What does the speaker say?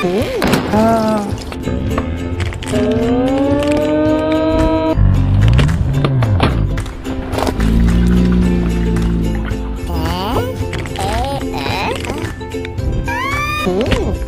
아. 오.